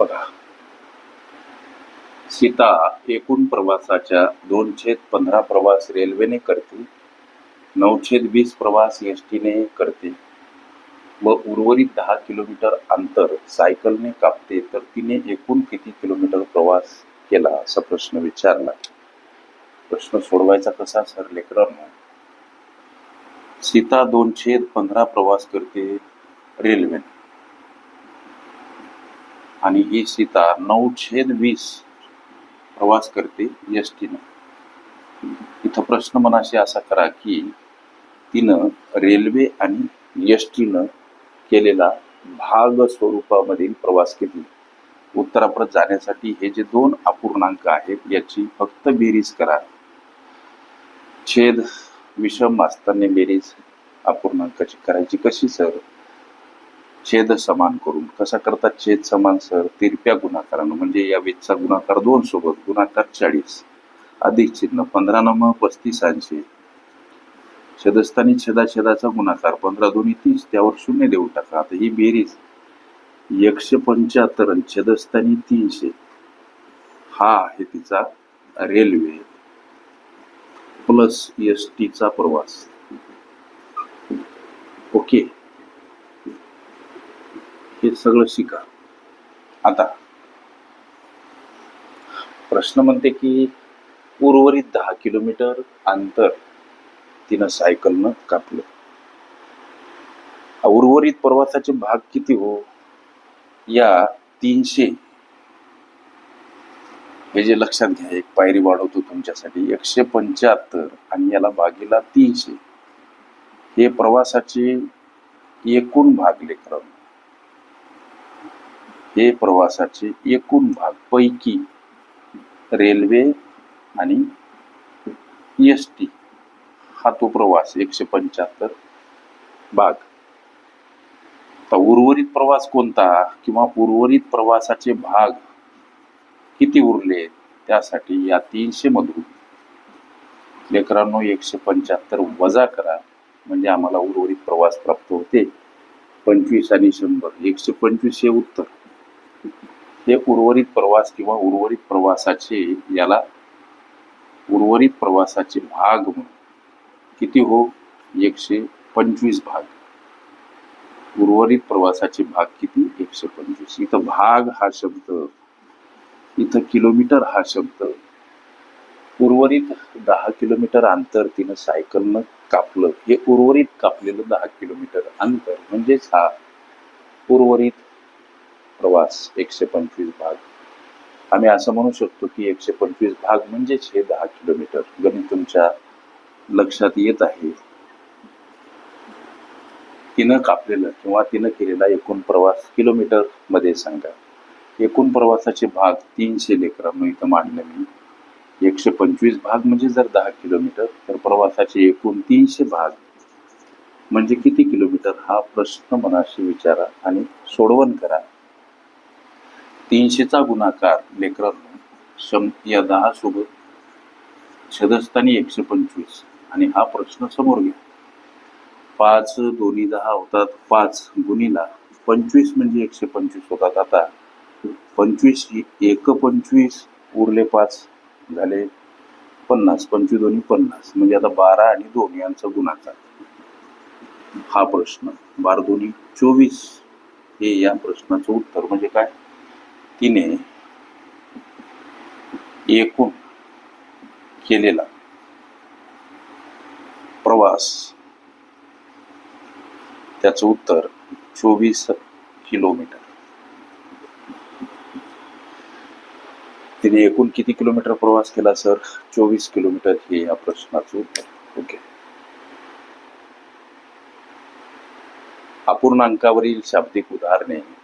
बघा. सीता एकूण प्रवासाच्या दोन छेद पंधरा प्रवास रेल्वेने करते नऊ छेद वीस प्रवास एस टीने करते. व उर्वरित दहा किलोमीटर अंतर सायकलने कापते तर तिने एकूण किती किलोमीटर प्रवास केला असा प्रश्न विचारला. प्रश्न सोडवायचा कसा सर लेकरांनो? सीता दोन छेद पंधरा प्रवास करते रेल्वेने. आणि ही सीता नऊ छेद वीस प्रवास करते एस टीनं इथं प्रश्न मनाशी असा करा की तिनं रेल्वे आणि एस टीनं केलेला भाग स्वरूपामधील प्रवास किती? उत्तराप्रत जाण्यासाठी हे जे दोन अपूर्णांक आहेत याची फक्त बेरीज करा. छेद विषम असताना बेरीज अपूर्णांकाची करायची कशी सर? छेद समान करून कसा करतात छेद समान सर? तिरप्या गुणाकारानं म्हणजे या वेदचा गुणाकार दोन सोबत गुणाकार चाळीस. अधिक चिन्ह पंधरा नम पस्तीस ऐंशी. छेदस्थानी छेदा छेदाचा गुणाकार पंधरा दोन्ही तीस त्यावर शून्य देऊ टाका. आता ही बेरीज एकशे पंच्याहत्तर छेदस्थानी तीनशे. हा आहे तिचा रेल्वे. प्लस एस टीचा प्रवास. ओके. हे सगळं शिका. आता प्रश्न म्हणते की उर्वरित दहा किलोमीटर अंतर तिनं सायकलनं कापलं. उर्वरित प्रवासाचे भाग किती हो? या तीनशे. हे जे लक्षात घ्या एक पायरी वाढवतो तुमच्यासाठी एकशे पंच्याहत्तर आणि याला भागीला तीनशे. हे प्रवासाचे एकूण भाग लेकरांनो हे प्रवासाचे एकूण भागपैकी रेल्वे आणि एस टी हा तो प्रवास एकशे पंच्याहत्तर भाग. आता उर्वरित प्रवास कोणता किंवा उर्वरित प्रवासाचे भाग किती उरले त्यासाठी या तीनशे मधून लेकरांनो एकशे पंच्याहत्तर वजा करा म्हणजे आम्हाला उर्वरित प्रवास प्राप्त होते. पंचवीस आणि शंभर एकशे पंचवीस हे उत्तर. हे उर्वरित प्रवास किंवा उर्वरित प्रवासाचे याला उर्वरित प्रवासाचे भाग म्हणून. किती हो? एकशे पंचवीस भाग. उर्वरित प्रवासाचे भाग किती? एकशे पंचवीस. इथं भाग हा शब्द इथं किलोमीटर हा शब्द. उर्वरित दहा किलोमीटर अंतर तिनं सायकलनं कापलं. हे उर्वरित कापलेलं दहा किलोमीटर अंतर म्हणजेच हा उर्वरित प्रवास एकशे पंचवीस भाग. आम्ही असं म्हणू शकतो की एकशे पंचवीस भाग म्हणजेच हे दहा किलोमीटर. गणित तुमच्या लक्षात येत आहे. तिनं कापलेलं किंवा तिनं केलेला एकूण प्रवास किलोमीटरमध्ये सांगा. एकूण प्रवासाचे भाग तीनशे लेकरांनो इथं मांडलं मी. एकशे पंचवीस भाग म्हणजे जर दहा किलोमीटर तर प्रवासाचे एकूण तीनशे भाग. म्हणजे किती किलोमीटर? हा प्रश्न मनाशी विचारा आणि सोडवण करा. तीनशेचा गुणाकार लेकरांनो शं या दहा सोबत छदस्थानी एकशे पंचवीस. आणि हा प्रश्न समोर घ्या. पाच दोन्ही दहा होतात पाच गुणीला पंचवीस म्हणजे एकशे पंचवीस होतात. आता पंचवीस एक पंचवीस उरले पाच झाले पन्नास. पंचवीस दोन्ही पन्नास. म्हणजे आता बारा आणि दोन यांचा गुणाकार. हा प्रश्न. बारा दोन्ही चोवीस हे या प्रश्नाचं उत्तर म्हणजे काय? तिने एकूण केलेला प्रवास त्याचं उत्तर चोवीस किलोमीटर. तिने एकूण किती किलोमीटर प्रवास केला सर? चोवीस किलोमीटर हे या प्रश्नाचं उत्तर. ओके. अपूर्णांकावरील शाब्दिक उदाहरणे